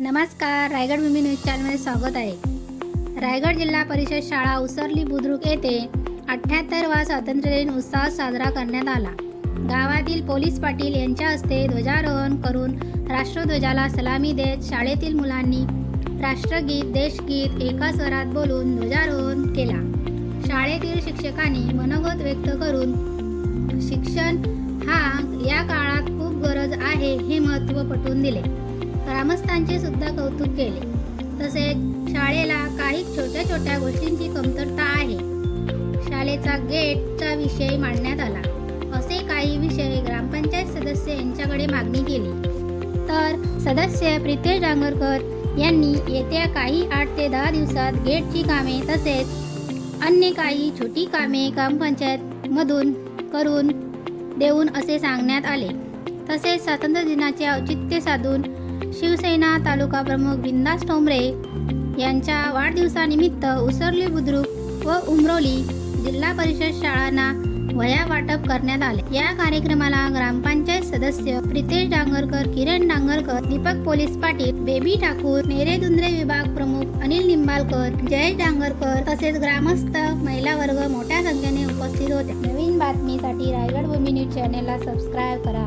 नमस्कार रायगड विमी न्यूज चॅनलमध्ये स्वागत आहे. रायगड जिल्हा परिषद शाळा उसरली बुद्रुक येथे अठ्ठ्याहत्तरवा स्वातंत्र्यदिन उत्साह साजरा करण्यात आला. गावातील पोलीस पाटील यांच्या हस्ते ध्वजारोहण करून राष्ट्रध्वजाला सलामी देत शाळेतील मुलांनी राष्ट्रगीत देशगीत एका स्वरात बोलून ध्वजारोहण केला. शाळेतील शिक्षकांनी मनोगत व्यक्त करून शिक्षण हा या काळात खूप गरज आहे हे महत्त्व पटवून दिले. ग्रामस्थांचे सुद्धा कौतुक केले. तसेच शाळेला काही छोट्या छोट्या गोष्टींची कमतरता आहे. शाळेचा गेटचा विषय मांडण्यात आला. असे काही विषय ग्रामपंचायत सदस्य यांच्याकडे मागणी केली. तर सदस्य प्रितेश डांगरकर यांनी येत्या काही आठ ते दहा दिवसात गेटची कामे तसेच अन्य काही छोटी कामे ग्रामपंचायतमधून करून देऊन असे सांगण्यात आले. तसेच स्वातंत्र्य दिनाचे औचित्य साधून शिवसेना तालुका प्रमुख बिंदास टोंबरे यांच्या वाढदिवसानिमित्त उसरली बुद्रुक व उमरोली जिल्हा परिषद शाळांना वया वाटप करण्यात आले. या कार्यक्रमाला ग्रामपंचायत सदस्य प्रितेश डांगरकर किरण डांगरकर दीपक पोलीस पाटील बेबी ठाकूर नेरेदुंद्रे विभाग प्रमुख अनिल निंबाळकर जयेश डांगरकर तसेच ग्रामस्थ महिला वर्ग मोठ्या संख्येने उपस्थित होते. नवीन बातमीसाठी रायगड भूमी न्यूज चॅनेलला सबस्क्राईब करा.